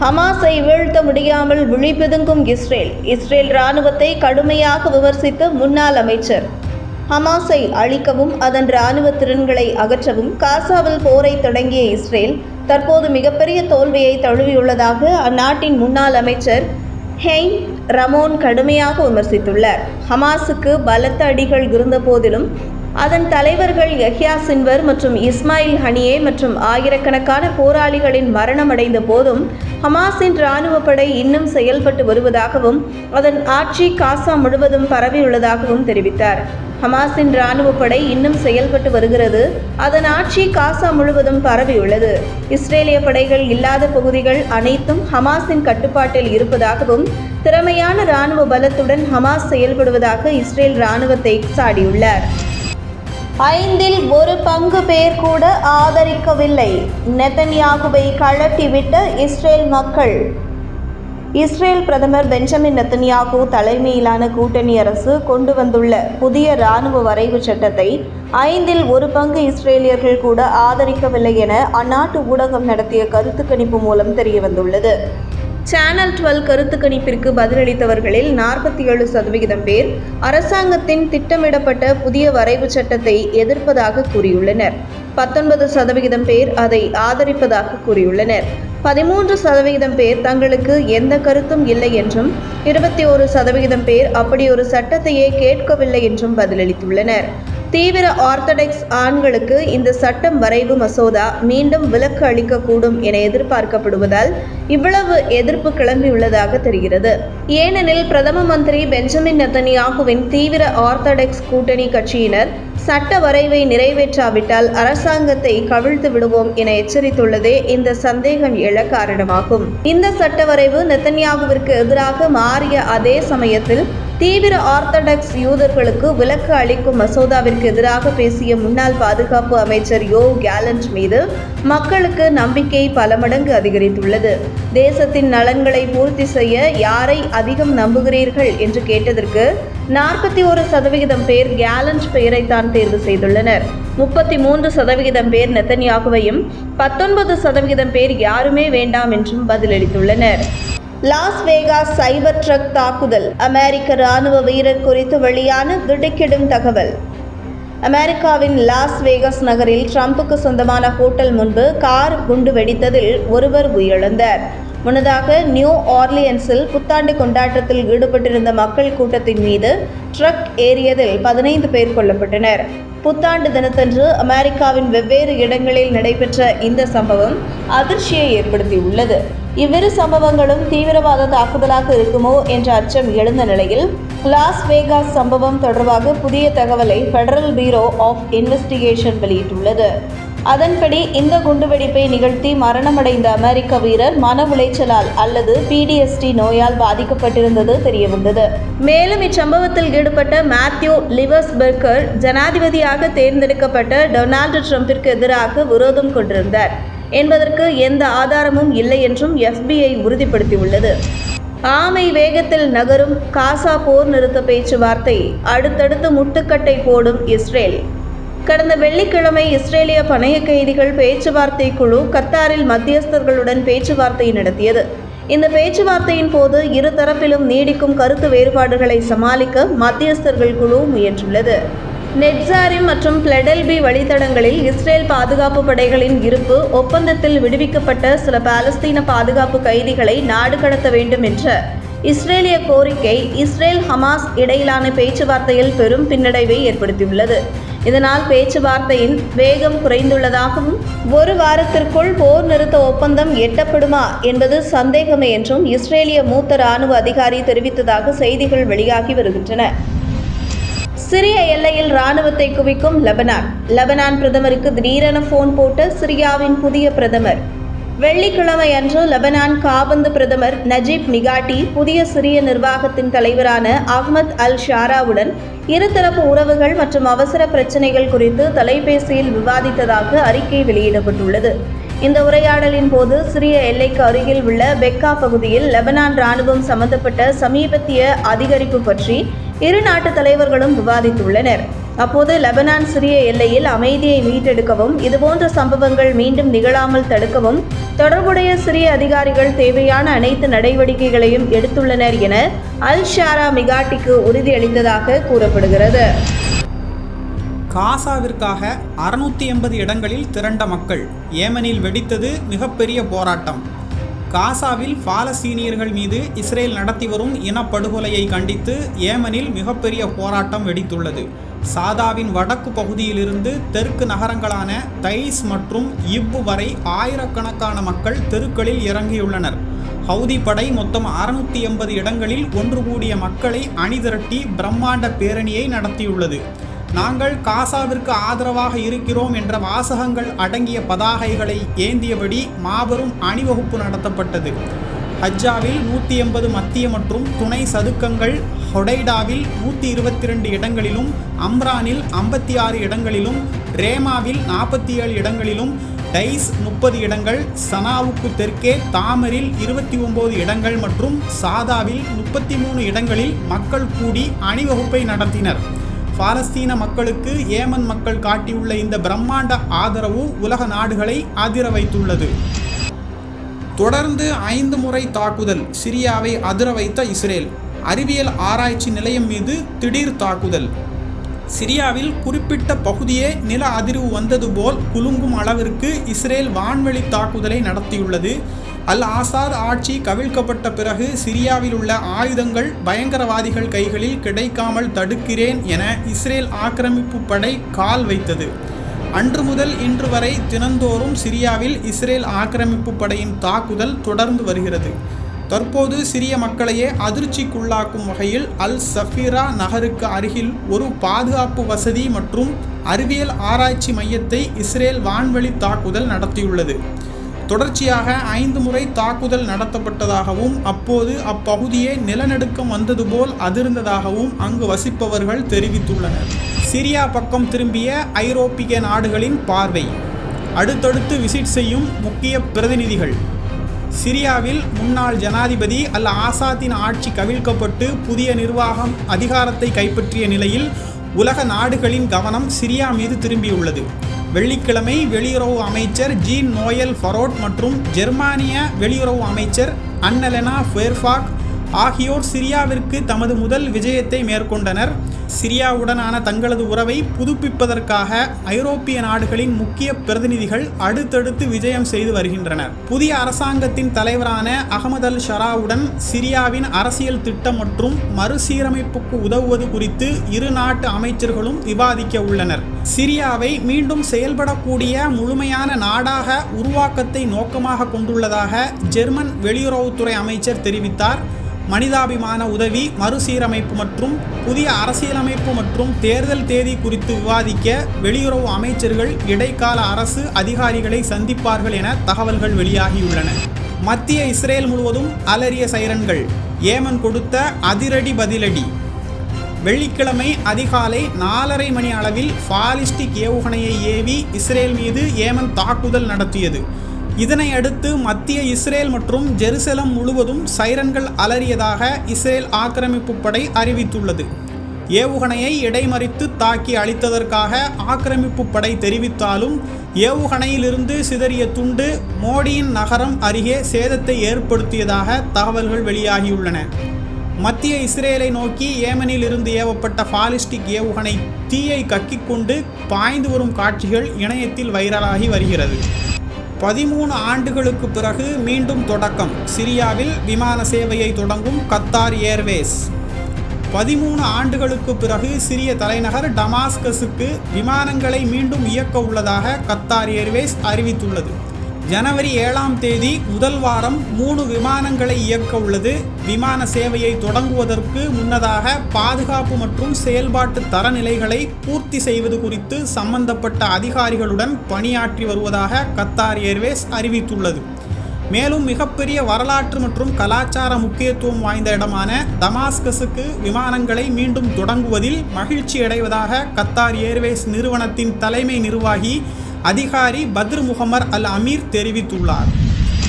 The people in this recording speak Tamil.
ஹமாஸை வீழ்த்த முடியாமல் விழிபிதுங்கும் இஸ்ரேல். இஸ்ரேல் ராணுவத்தை கடுமையாக விமர்சித்த முன்னாள் அமைச்சர். ஹமாஸை அழிக்கவும் அதன் இராணுவ திறன்களை அகற்றவும் காசாவில் போரை தொடங்கிய இஸ்ரேல் தற்போது மிகப்பெரிய தோல்வியை தழுவியுள்ளதாக அந்நாட்டின் முன்னாள் அமைச்சர் ஹெய் ரமோன் கடுமையாக விமர்சித்துள்ளார். ஹமாஸுக்கு பலத்த அடிகள் இருந்த போதிலும் அதன் தலைவர்கள் யஹ்யா சின்வர் மற்றும் இஸ்மாயில் ஹனியே மற்றும் ஆயிரக்கணக்கான போராளிகளின் மரணமடைந்த போதும் ஹமாஸின் இராணுவ படை இன்னும் செயல்பட்டு வருவதாகவும் அதன் ஆட்சி காசா முழுவதும் பரவியுள்ளதாகவும் தெரிவித்தார். ஹமாஸின் இராணுவ படை இன்னும் செயல்பட்டு வருகிறது. அதன் ஆட்சி காசா முழுவதும் பரவியுள்ளது. இஸ்ரேலிய படைகள் இல்லாத பகுதிகள் அனைத்தும் ஹமாஸின் கட்டுப்பாட்டில் இருப்பதாகவும் திறமையான இராணுவ பலத்துடன் ஹமாஸ் செயல்படுவதாக இஸ்ரேல் இராணுவத்தை சாடியுள்ளார். ஐந்தில் ஒரு பங்கு பேர் கூட ஆதரிக்கவில்லை. நெத்தன்யாகுவை கழட்டிவிட்ட இஸ்ரேல் மக்கள். இஸ்ரேல் பிரதமர் பெஞ்சமின் நெத்தன்யாகு தலைமையிலான கூட்டணி அரசு கொண்டு வந்துள்ள புதிய இராணுவ வரைவு சட்டத்தை ஐந்தில் ஒரு பங்கு இஸ்ரேலியர்கள் கூட ஆதரிக்கவில்லை என அந்நாட்டு ஊடகம் நடத்திய கருத்து கணிப்பு மூலம் தெரியவந்துள்ளது. சேனல் டுவெல் கருத்து கணிப்பிற்கு பதிலளித்தவர்களில் நாற்பத்தி ஏழு சதவிகிதம் பேர் அரசாங்கத்தின் திட்டமிடப்பட்ட புதிய வரைவு சட்டத்தை எதிர்ப்பதாக கூறியுள்ளனர். பத்தொன்பது சதவிகிதம் பேர் அதை ஆதரிப்பதாக கூறியுள்ளனர். பதிமூன்று சதவிகிதம் பேர் தங்களுக்கு எந்த கருத்தும் இல்லை என்றும் இருபத்தி ஒரு சதவிகிதம் பேர் அப்படி ஒரு சட்டத்தையே கேட்கவில்லை என்றும் பதிலளித்துள்ளனர். தீவிர ஆர்த்தடாக்ஸ் ஆண்களுக்கு இந்த சட்டம் வரைவு மசோதா மீண்டும் விலக்கு அளிக்கக்கூடும் என எதிர்பார்க்கப்படுவதால் இவ்வளவு எதிர்ப்பு கிளம்பியுள்ளதாக தெரிகிறது. ஏனெனில் பிரதம மந்திரி பெஞ்சமின் நெத்தனியாகுவின் தீவிர ஆர்த்தடாக்ஸ் கூட்டணி கட்சியினர் சட்ட வரைவை நிறைவேற்றாவிட்டால் அரசாங்கத்தை கவிழ்த்து விடுவோம் என எச்சரித்துள்ளதே இந்த சந்தேகம் எழ காரணமாகும். இந்த சட்ட வரைவு நெத்தன்யாகுவிற்கு எதிராக மாறிய அதே சமயத்தில் தீவிர ஆர்த்தடாக்ஸ் யூதர்களுக்கு விலக்கு அளிக்கும் மசோதாவிற்கு எதிராக பேசிய முன்னாள் பாதுகாப்பு அமைச்சர் யோ கேலண்ட் மீது மக்களுக்கு நம்பிக்கை பல மடங்கு அதிகரித்துள்ளது. தேசத்தின் நலன்களை பூர்த்தி செய்ய யாரை அதிகம் நம்புகிறீர்கள் என்று கேட்டதற்கு நாற்பத்தி ஒரு சதவிகிதம் பேர் கேலண்ட் பெயரைத்தான் தேர்வு செய்துள்ளனர். முப்பத்தி மூன்று சதவிகிதம் பேர் நெத்தன்யாகுவையும் பத்தொன்பது சதவிகிதம் பேர் யாருமே வேண்டாம் என்றும் பதிலளித்துள்ளனர். லாஸ் வேகாஸ் சைபர் ட்ரக் தாக்குதல். அமெரிக்க ராணுவ வீரர் குறித்து வெளியான திடுக்கிடும் தகவல். அமெரிக்காவின் லாஸ் வேகஸ் நகரில் ட்ரம்புக்கு சொந்தமான ஹோட்டல் முன்பு கார் குண்டு வெடித்ததில் ஒருவர் உயிரிழந்தார். முன்னதாக நியூ ஆர்லியன்ஸில் புத்தாண்டு கொண்டாட்டத்தில் ஈடுபட்டிருந்த மக்கள் கூட்டத்தின் மீது ட்ரக் ஏறியதில் பதினைந்து பேர் கொல்லப்பட்டனர். புத்தாண்டு தினத்தன்று அமெரிக்காவின் வெவ்வேறு இடங்களில் நடைபெற்ற இந்த சம்பவம் அதிர்ச்சியை ஏற்படுத்தியுள்ளது. இவ்விரு சம்பவங்களும் தீவிரவாத தாக்குதலாக இருக்குமோ என்ற அச்சம் எழுந்த நிலையில் லாஸ் வேகாஸ் சம்பவம் தொடர்பாக புதிய தகவலை ஃபெடரல் பீரோ ஆஃப் இன்வெஸ்டிகேஷன் வெளியிட்டுள்ளது. அதன்படி இந்த குண்டுவெடிப்பை நிகழ்த்தி மரணமடைந்த அமெரிக்க வீரர் மன உளைச்சலால் அல்லது பிடிஎஸ்டி நோயால் பாதிக்கப்பட்டிருந்தது தெரியவந்தது. மேலும் இச்சம்பவத்தில் ஈடுபட்ட மேத்யூ லிவர்ஸ்பெர்கர் ஜனாதிபதியாக தேர்ந்தெடுக்கப்பட்ட டொனால்டு ட்ரம்பிற்கு எதிராக விரோதம் கொண்டிருந்தார். என்பதற்கு எந்த ஆதாரமும் இல்லை என்றும் எஃபிஐ உறுதிப்படுத்தியுள்ளது. ஆமை வேகத்தில் நகரும் காசா போர் நிறுத்த பேச்சுவார்த்தை அடுத்தடுத்து முட்டுக்கட்டை போடும் இஸ்ரேல். கடந்த வெள்ளிக்கிழமை இஸ்ரேலிய பணைய கைதிகள் பேச்சுவார்த்தை குழு கத்தாரில் மத்தியஸ்தர்களுடன் பேச்சுவார்த்தை நடத்தியது. இந்த பேச்சுவார்த்தையின் போது இரு தரப்பிலும் நீடிக்கும் கருத்து வேறுபாடுகளை சமாளிக்க மத்தியஸ்தர்கள் குழு முயன்றுள்ளது. நெட்சாரிம் மற்றும் பிளடெல்பி வழித்தடங்களில் இஸ்ரேல் பாதுகாப்பு படைகளின் இருப்பு ஒப்பந்தத்தில் விடுவிக்கப்பட்ட சில பாலஸ்தீன பாதுகாப்பு கைதிகளை நாடு கடத்த வேண்டும் என்ற இஸ்ரேலிய கோரிக்கை இஸ்ரேல் ஹமாஸ் இடையிலான பேச்சுவார்த்தையில் பெரும் பின்னடைவை ஏற்படுத்தியுள்ளது. இதனால் பேச்சுவார்த்தையின் வேகம் குறைந்துள்ளதாகவும் ஒரு வாரத்திற்குள் போர் நிறுத்த ஒப்பந்தம் எட்டப்படுமா என்பது சந்தேகமே என்றும் இஸ்ரேலிய மூத்த ராணுவ அதிகாரி தெரிவித்ததாக செய்திகள் வெளியாகி வருகின்றன. சிரிய எல்லையில் ராணுவத்தை குவிக்கும் லெபனான். லெபனான் பிரதமருக்கு திடீரென போன் போட்ட சிரியாவின் புதிய பிரதமர். வெள்ளிக்கிழமை அன்று லெபனான் காபந்து பிரதமர் நஜீப் மிகாட்டி புதிய சிரிய நிர்வாகத்தின் தலைவரான அஹ்மத் அல் ஷாராவுடன் இருதரப்பு உறவுகள் மற்றும் அவசர பிரச்சினைகள் குறித்து தொலைபேசியில் விவாதித்ததாக அறிக்கை வெளியிடப்பட்டுள்ளது. இந்த உரையாடலின் போது சிரிய எல்லைக்கு அருகில் உள்ள பெக்கா பகுதியில் லெபனான் ராணுவம் சம்பந்தப்பட்ட சமீபத்திய அதிகரிப்பு பற்றி இரு நாட்டு தலைவர்களும் விவாதித்துள்ளனர். அப்போது லெபனான் சிறிய எல்லையில் அமைதியை மீட்டெடுக்கவும் இதுபோன்ற சம்பவங்கள் மீண்டும் நிகழாமல் தடுக்கவும் தொடர்புடைய சிறிய அதிகாரிகள் தேவையான அனைத்து நடவடிக்கைகளையும் எடுத்துள்ளனர் என அல் ஷாரா மிகாட்டிக்கு உறுதியளித்ததாக கூறப்படுகிறது. காசாவிற்காக அறுநூத்தி எண்பது இடங்களில் திரண்ட மக்கள் ஏமனில் வெடித்தது மிகப்பெரிய போராட்டம். காசாவில் பாலஸ்தீனியர்கள் மீது இஸ்ரேல் நடத்தி வரும் இனப்படுகொலையை கண்டித்து ஏமனில் மிகப்பெரிய போராட்டம் வெடித்துள்ளது. சாதாவின் வடக்கு பகுதியிலிருந்து தெற்கு நகரங்களான தைஸ் மற்றும் இப்பு வரை ஆயிரக்கணக்கான மக்கள் தெருக்களில் இறங்கியுள்ளனர். ஹவுதி படை மொத்தம் அறுநூத்தி எண்பது இடங்களில் ஒன்று கூடிய மக்களை அணிதிரட்டி பிரம்மாண்ட பேரணியை நடத்தியுள்ளது. நாங்கள் காசாவிற்கு ஆதரவாக இருக்கிறோம் என்ற வாசகங்கள் அடங்கிய பதாகைகளை ஏந்தியபடி மாபெரும் அணிவகுப்பு நடத்தப்பட்டது. ஹஜ்ஜாவில் நூற்றி எண்பது மத்திய மற்றும் துணை சதுக்கங்கள் ஹொடைடாவில் நூற்றி இருபத்தி ரெண்டு இடங்களிலும் அம்ரானில் ஐம்பத்தி ஆறு இடங்களிலும் ரேமாவில் நாற்பத்தி ஏழு இடங்களிலும் டைஸ் முப்பது இடங்கள் சனாவுக்கு தெற்கே தாமரில் இருபத்தி ஒம்பது இடங்கள் மற்றும் சாதாவில் முப்பத்தி மூணு இடங்களில் மக்கள் கூடி அணிவகுப்பை நடத்தினர். பாலஸ்தீன மக்களுக்கு ஏமன் மக்கள் காட்டியுள்ள இந்த பிரம்மாண்ட ஆதரவு உலக நாடுகளை அதிர வைத்துள்ளது. தொடர்ந்து ஐந்து முறை தாக்குதல் சிரியாவை அதிர வைத்த இஸ்ரேல். அறிவியல் ஆராய்ச்சி நிலையம் மீது திடீர் தாக்குதல். சிரியாவில் குறிப்பிட்ட பகுதியே நில அதிர்வு வந்தது போல் குலுங்கும் அளவிற்கு இஸ்ரேல் வான்வெளி தாக்குதலை நடத்தியுள்ளது. அல் ஆசாத் ஆட்சி கவிழ்க்கப்பட்ட பிறகு சிரியாவில் உள்ள ஆயுதங்கள் பயங்கரவாதிகள் கைகளில் கிடைக்காமல் தடுக்கிறேன் என இஸ்ரேல் ஆக்கிரமிப்பு படை கால் வைத்தது. அன்று முதல் இன்று வரை தினந்தோறும் சிரியாவில் இஸ்ரேல் ஆக்கிரமிப்பு படையின் தாக்குதல் தொடர்ந்து வருகிறது. தற்போது சிறிய மக்களையே அதிர்ச்சிக்குள்ளாக்கும் வகையில் அல் சஃபீரா நகருக்கு அருகில் ஒரு பாதுகாப்பு வசதி மற்றும் அறிவியல் ஆராய்ச்சி மையத்தை இஸ்ரேல் வான்வழி தாக்குதல் நடத்தியுள்ளது. தொடர்ச்சியாக ஐந்து முறை தாக்குதல் நடத்தப்பட்டதாகவும் அப்போது அப்பகுதியே நிலநடுக்கம் வந்தது போல் அதிர்ந்ததாகவும் அங்கு வசிப்பவர்கள் தெரிவித்துள்ளனர். சிரியா பக்கம் திரும்பிய ஐரோப்பிய நாடுகளின் பார்வை. அடுத்தடுத்து விசிட் செய்யும் முக்கிய பிரதிநிதிகள். சிரியாவில் முன்னாள் ஜனாதிபதி அல் ஆசாத்தின் ஆட்சி கவிழ்க்கப்பட்டு புதிய நிர்வாகம் அதிகாரத்தை கைப்பற்றிய நிலையில் உலக நாடுகளின் கவனம் சிரியா மீது திரும்பியுள்ளது. வெள்ளிக்கிழமை வெளியுறவு அமைச்சர் ஜீன் நோயல் ஃபரோட் மற்றும் ஜெர்மானிய வெளியுறவு அமைச்சர் அன்னலெனா ஃபேர்ஃபாக் ஆகியோர் சிரியாவிற்கு தமது முதல் விஜயத்தை மேற்கொண்டனர். சிரியாவுடனான தங்களது உறவை புதுப்பிப்பதற்காக ஐரோப்பிய நாடுகளின் முக்கிய பிரதிநிதிகள் அடுத்தடுத்து விஜயம் செய்து வருகின்றனர். புதிய அரசாங்கத்தின் தலைவரான அகமது அல் ஷராவுடன் சிரியாவின் அரசியல் திட்டம் மற்றும் மறுசீரமைப்புக்கு உதவுவது குறித்து இரு நாட்டு அமைச்சர்களும் விவாதிக்க உள்ளனர். சிரியாவை மீண்டும் செயல்படக்கூடிய முழுமையான நாடாக உருவாக்கத்தை நோக்கமாக கொண்டுள்ளதாக ஜெர்மன் வெளியுறவுத்துறை அமைச்சர் தெரிவித்தார். மனிதாபிமான உதவி மறுசீரமைப்பு மற்றும் புதிய அரசியலமைப்பு மற்றும் தேர்தல் தேதி குறித்து விவாதிக்க வெளியுறவு அமைச்சர்கள் இடைக்கால அரசு அதிகாரிகளை சந்திப்பார்கள் என தகவல்கள் வெளியாகியுள்ளன. மத்திய இஸ்ரேல் முழுவதும் அலறிய சைரன்கள். ஏமன் கொடுத்த அதிரடி பதிலடி. வெள்ளிக்கிழமை அதிகாலை நாலரை மணி அளவில் பாலிஸ்டிக் ஏவுகணையை ஏவி இஸ்ரேல் மீது ஏமன் தாக்குதல் நடத்தியது. இதனை அடுத்து மத்திய இஸ்ரேல் மற்றும் ஜெருசலம் முழுவதும் சைரன்கள் அலறியதாக இஸ்ரேல் ஆக்கிரமிப்பு படை அறிவித்துள்ளது. ஏவுகணையை இடைமறித்து தாக்கி அழித்ததற்காக ஆக்கிரமிப்பு படை தெரிவித்தாலும் ஏவுகணையிலிருந்து சிதறிய துண்டு மோடியின் நகரம் அருகே சேதத்தை ஏற்படுத்தியதாக தகவல்கள் வெளியாகியுள்ளன. மத்திய இஸ்ரேலை நோக்கி ஏமனில் இருந்து ஏவப்பட்ட பாலிஸ்டிக் ஏவுகணை தீயை கக்கிக்கொண்டு பாய்ந்து வரும் காட்சிகள் இணையத்தில் வைரலாகி வருகிறது. பதிமூணு ஆண்டுகளுக்கு பிறகு மீண்டும் தொடக்கம். சிரியாவில் விமான சேவையை தொடங்கும் கத்தார் ஏர்வேஸ். பதிமூணு ஆண்டுகளுக்கு பிறகு சிரிய தலைநகர் டமாஸ்கஸுக்கு விமானங்களை மீண்டும் இயக்க உள்ளதாக கத்தார் ஏர்வேஸ் அறிவித்துள்ளது. ஜனவரி ஏழாம் தேதி முதல் வாரம் மூணு விமானங்களை இயக்க உள்ளது. விமான சேவையை தொடங்குவதற்கு முன்னதாக பாதுகாப்பு மற்றும் செயல்பாட்டு தரநிலைகளை பூர்த்தி செய்வது குறித்து சம்பந்தப்பட்ட அதிகாரிகளுடன் பணியாற்றி வருவதாக கத்தார் ஏர்வேஸ் அறிவித்துள்ளது. மேலும் மிகப்பெரிய வரலாற்று மற்றும் கலாச்சார முக்கியத்துவம் வாய்ந்த இடமான தமாஸ்கஸுக்கு விமானங்களை மீண்டும் தொடங்குவதில் மகிழ்ச்சி அடைவதாக கத்தார் ஏர்வேஸ் நிறுவனத்தின் தலைமை நிர்வாகி அதிகாரி பத்ர் முகமர் அல் அமீர் தெரிவித்துள்ளார்.